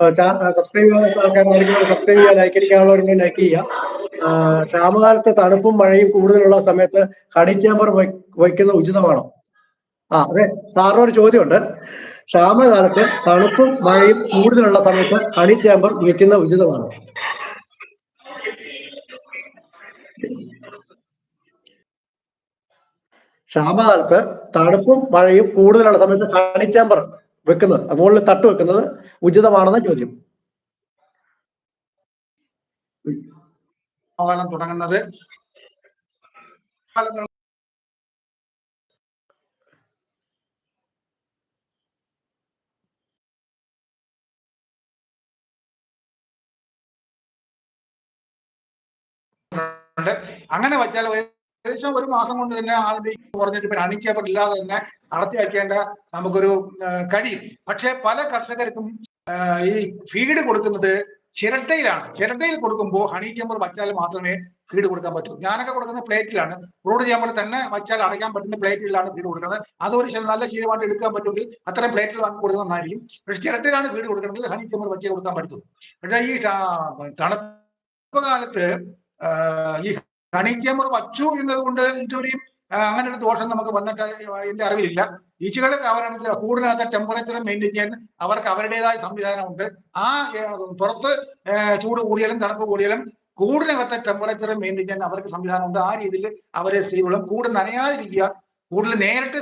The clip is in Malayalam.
സബ്സ്ക്രൈബ് ചെയ്യാത്ത ആൾക്കാരായിരിക്കും സബ്സ്ക്രൈബ് ചെയ്യുക ലൈക്ക് അടിക്കാനുള്ളവരുണ്ടെങ്കിൽ ലൈക്ക് ചെയ്യുക. ക്ഷാമകാലത്ത് തണുപ്പും മഴയും കൂടുതലുള്ള സമയത്ത് ഹണി ചേമ്പർ വയ്ക്കുന്നത് ഉചിതമാണോ? ആ അതെ സാറിനോട് ചോദ്യമുണ്ട്. ക്ഷാമകാലത്ത് തണുപ്പും മഴയും കൂടുതലുള്ള സമയത്ത് ഹണി ചേമ്പർ വയ്ക്കുന്ന ഉചിതമാണോ? ക്ഷാമകാലത്ത് തണുപ്പും മഴയും കൂടുതലുള്ള സമയത്ത് ഹണി ചേമ്പർ വെക്കുന്നത് മുകളിൽ തട്ട് വെക്കുന്നത് ഉചിതമാണെന്ന ചോദ്യം തുടങ്ങുന്നത്. അങ്ങനെ വെച്ചാൽ ഏകദേശം ഒരു മാസം കൊണ്ട് തന്നെ ആളുടെ പറഞ്ഞിട്ട് ഇപ്പൊ അണിച്ചേപ്പർ ഇല്ലാതെ തന്നെ അടച്ചു വയ്ക്കേണ്ട നമുക്കൊരു കഴിയും. പക്ഷെ പല കർഷകർക്കും ഈ ഫീഡ് കൊടുക്കുന്നത് ചിരട്ടയിലാണ്. ചിരട്ടയിൽ കൊടുക്കുമ്പോൾ ഹണി ചേമ്പർ വച്ചാൽ മാത്രമേ ഫീഡ് കൊടുക്കാൻ പറ്റൂ. ഞാനൊക്കെ കൊടുക്കുന്ന പ്ലേറ്റിലാണ് റോഡ് ചേമ്പർ തന്നെ വച്ചാൽ അടയ്ക്കാൻ പറ്റുന്ന പ്ലേറ്റിലാണ് ഫീഡ് കൊടുക്കുന്നത്. അതൊരു നല്ല ശീലമായിട്ട് എടുക്കാൻ പറ്റുമെങ്കിൽ അത്രയും പ്ലേറ്റിൽ വാങ്ങി കൊടുക്കുന്നത് നന്നായിരിക്കും. പക്ഷെ ചിരട്ടയിലാണ് ഫീഡ് കൊടുക്കണമെങ്കിൽ ഹണി ചേമ്പർ വച്ചേ കൊടുക്കാൻ പറ്റൂ പക്ഷേ ഈ തണുപ്പ് കാലത്ത് ഈ ഹണി ചേമ്പർ വച്ചു എന്നതുകൊണ്ട് ഇതുവരെയും ആ, അങ്ങനെ ഒരു ദോഷം നമുക്ക് വന്നിട്ട് എന്റെ അറിവിലില്ല. ഈച്ചകൾ അവരുടെ കൂടിനകത്ത് ടെമ്പറേച്ചർ മെയിന്റെയിൻ ചെയ്യാൻ അവർക്ക് അവരുടേതായ സംവിധാനമുണ്ട്. ആ പുറത്ത് ചൂട് കൂടിയാലും തണുപ്പ് കൂടിയാലും കൂടിനകത്തെ ടെമ്പറേച്ചർ മെയിന്റെയിൻ ചെയ്യാൻ അവർക്ക് സംവിധാനമുണ്ട്. ആ രീതിയിൽ അവരെ സ്ത്രീകളും കൂട് നനയാതിരിക്കുക കൂടുതൽ നേരിട്ട്